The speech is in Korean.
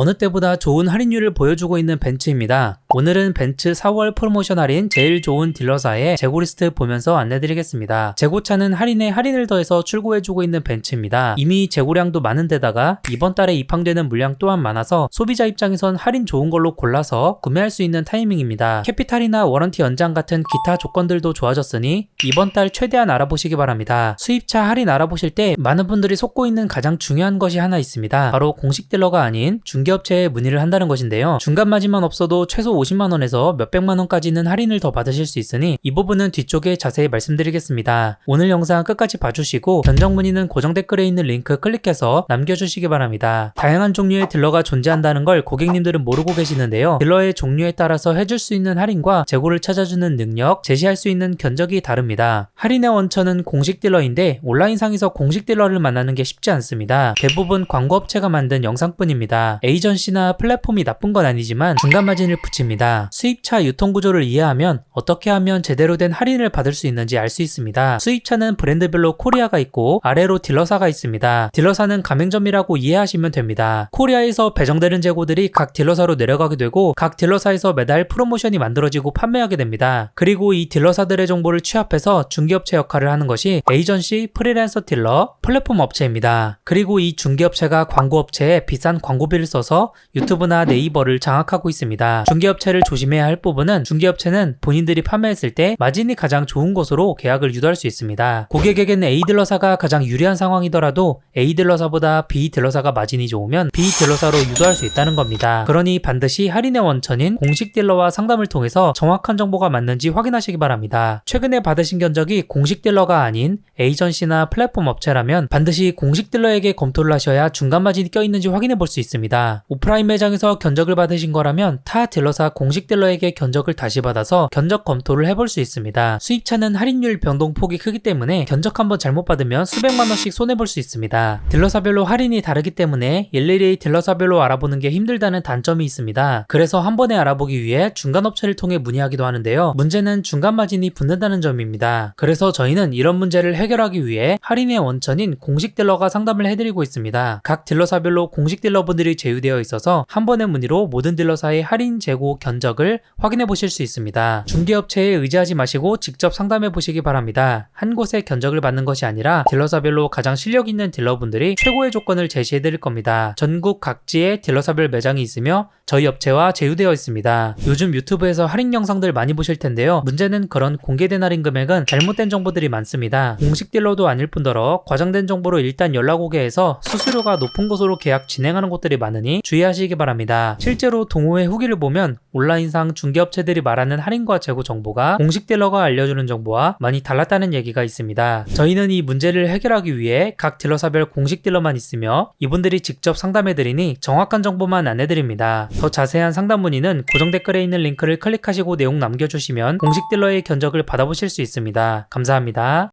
어느 때보다 좋은 할인율을 보여주고 있는 벤츠입니다. 오늘은 벤츠 4월 프로모션 할인 제일 좋은 딜러사의 재고 리스트 보면서 안내드리겠습니다. 재고차는 할인에 할인을 더해서 출고해주고 있는 벤츠입니다. 이미 재고량도 많은 데다가 이번 달에 입항되는 물량 또한 많아서 소비자 입장에선 할인 좋은 걸로 골라서 구매할 수 있는 타이밍입니다. 캐피탈이나 워런티 연장 같은 기타 조건들도 좋아졌으니 이번 달 최대한 알아보시기 바랍니다. 수입차 할인 알아보실 때 많은 분들이 속고 있는 가장 중요한 것이 하나 있습니다. 바로 공식 딜러가 아닌 중개업체에 문의를 한다는 것인데요. 중간 마진만 없어도 최소 50만원에서 몇백만원까지는 할인을 더 받으실 수 있으니 이 부분은 뒤쪽에 자세히 말씀드리겠습니다. 오늘 영상 끝까지 봐주시고 견적 문의는 고정 댓글에 있는 링크 클릭해서 남겨주시기 바랍니다. 다양한 종류의 딜러가 존재한다는 걸 고객님들은 모르고 계시는데요. 딜러의 종류에 따라서 해줄 수 있는 할인과 재고를 찾아주는 능력, 제시할 수 있는 견적이 다릅니다. 할인의 원천은 공식 딜러인데 온라인상에서 공식 딜러를 만나는 게 쉽지 않습니다. 대부분 광고업체가 만든 영상뿐입니다. 에이전시나 플랫폼이 나쁜 건 아니지만 중간 마진을 붙 입니다. 수입차 유통 구조를 이해하면 어떻게 하면 제대로 된 할인을 받을 수 있는지 알 수 있습니다. 수입차는 브랜드별로 코리아가 있고 아래로 딜러사가 있습니다. 딜러사는 가맹점이라고 이해하시면 됩니다. 코리아에서 배정되는 재고들이 각 딜러사로 내려가게 되고 각 딜러사에서 매달 프로모션이 만들어지고 판매하게 됩니다. 그리고 이 딜러사들의 정보를 취합해서 중개업체 역할을 하는 것이 에이전시, 프리랜서 딜러, 플랫폼 업체입니다. 그리고 이 중개업체가 광고업체에 비싼 광고비를 써서 유튜브나 네이버를 장악하고 있습니다. 중개업 체를 조심해야 할 부분은 중개업체는 본인들이 판매했을 때 마진이 가장 좋은 곳으로 계약을 유도할 수 있습니다. 고객에게는 A 딜러사가 가장 유리한 상황이더라도 A 딜러사보다 B 딜러사가 마진이 좋으면 B 딜러사로 유도할 수 있다는 겁니다. 그러니 반드시 할인의 원천인 공식 딜러와 상담을 통해서 정확한 정보가 맞는지 확인하시기 바랍니다. 최근에 받으신 견적이 공식 딜러가 아닌 에이전시나 플랫폼 업체라면 반드시 공식 딜러에게 검토를 하셔야 중간 마진이 껴있는지 확인해 볼 수 있습니다. 오프라인 매장에서 견적을 받으신 거라면 타 딜러사 공식 딜러에게 견적을 다시 받아서 견적 검토를 해볼 수 있습니다. 수입차는 할인율 변동폭이 크기 때문에 견적 한번 잘못 받으면 수백만 원씩 손해볼 수 있습니다. 딜러사별로 할인이 다르기 때문에 일일이 딜러사별로 알아보는 게 힘들다는 단점이 있습니다. 그래서 한 번에 알아보기 위해 중간 업체를 통해 문의하기도 하는데요. 문제는 중간 마진이 붙는다는 점입니다. 그래서 저희는 이런 문제를 해결하기 위해 할인의 원천인 공식 딜러가 상담을 해드리고 있습니다. 각 딜러사별로 공식 딜러분들이 제휴되어 있어서 한 번의 문의로 모든 딜러사의 할인 재고 견적을 확인해 보실 수 있습니다. 중개업체에 의지하지 마시고 직접 상담해 보시기 바랍니다. 한 곳에 견적을 받는 것이 아니라 딜러사별로 가장 실력 있는 딜러분들이 최고의 조건을 제시해 드릴 겁니다. 전국 각지에 딜러사별 매장이 있으며 저희 업체와 제휴되어 있습니다. 요즘 유튜브에서 할인 영상들 많이 보실 텐데요. 문제는 그런 공개된 할인 금액은 잘못된 정보들이 많습니다. 공식 딜러도 아닐 뿐더러 과장된 정보로 일단 연락 오게 해서 수수료가 높은 곳으로 계약 진행하는 곳들이 많으니 주의하시기 바랍니다. 실제로 동호회 후기를 보면 온라인상 중개업체들이 말하는 할인과 재고 정보가 공식 딜러가 알려주는 정보와 많이 달랐다는 얘기가 있습니다. 저희는 이 문제를 해결하기 위해 각 딜러사별 공식 딜러만 있으며 이분들이 직접 상담해드리니 정확한 정보만 안내드립니다. 더 자세한 상담 문의는 고정 댓글에 있는 링크를 클릭하시고 내용 남겨주시면 공식 딜러의 견적을 받아보실 수 있습니다. 감사합니다.